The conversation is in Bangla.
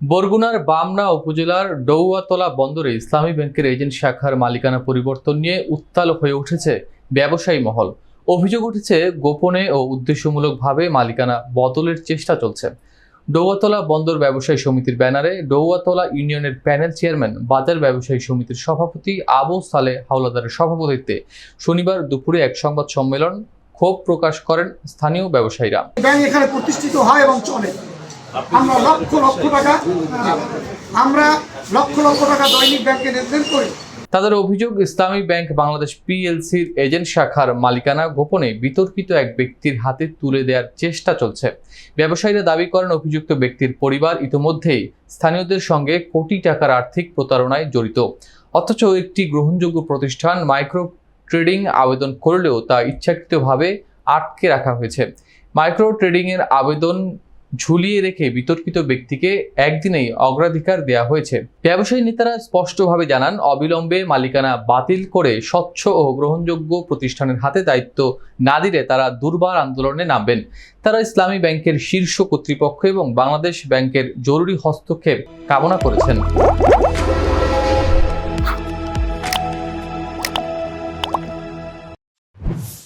বরগুনার বামনা উপজেলার ডৌয়াতলা বন্দরে ইসলামী ব্যাংকের এজেন্ট শাখার মালিকানা পরিবর্তন নিয়ে উত্তাল হয়ে উঠেছে ব্যবসায়ী মহল। অভিযোগ উঠেছে, গোপনে ও উদ্দেশ্যমূলকভাবে মালিকানা বদলের চেষ্টা চলছে। ডৌয়াতলা বন্দর ব্যবসায়ী সমিতির ব্যানারে ডৌয়াতলা ইউনিয়নের প্যানেল চেয়ারম্যান, বাজার ব্যবসায়ী সমিতির সভাপতি আবু সালে হাওলাদারের সভাপতিত্বে শনিবার দুপুরে এক সংবাদ সম্মেলন ক্ষোভ প্রকাশ করেন স্থানীয় ব্যবসায়ীরা। ব্যাংক এখানে প্রতিষ্ঠিত হয় এবং চলে। আমরা লক্ষ লক্ষ টাকা আমরা লক্ষ লক্ষ টাকা দৈনিক ব্যাংকে লেনদেন করি। তাদের অভিযোগ ইসলামী ব্যাংক বাংলাদেশ পিএলসির এজেন্ট শাখার মালিকানা গোপনে বিতর্কিত এক ব্যক্তির হাতে তুলে দেওয়ার চেষ্টা চলছে। ব্যবসায়ীরা দাবি করেন অভিযুক্ত ব্যক্তির পরিবার ইতোমধ্যেই স্থানীয়দের সঙ্গে কোটি টাকার আর্থিক প্রতারণায় জড়িত। অথচ একটি গ্রহণযোগ্য প্রতিষ্ঠান মাইক্রো ট্রেডিং আবেদন করলেও তা ইচ্ছাকৃতভাবে আটকে রাখা হয়েছে। মাইক্রো ট্রেডিংয়ের আবেদন ঝুলিয়ে রেখে বিতর্কিত ব্যক্তিকে একদিনেই অগ্রাধিকার দেয়া হয়েছে। ব্যবসায়ী নেতারা স্পষ্টভাবে জানান, অবিলম্বে মালিকানা বাতিল করে স্বচ্ছ ও গ্রহণযোগ্য প্রতিষ্ঠানের হাতে দায়িত্ব না দিলে তারা দুর্বার আন্দোলনে নামবেন। তারা ইসলামী ব্যাংকের শীর্ষ কর্তৃপক্ষ এবং বাংলাদেশ ব্যাংকের জরুরি হস্তক্ষেপ কামনা করেছেন।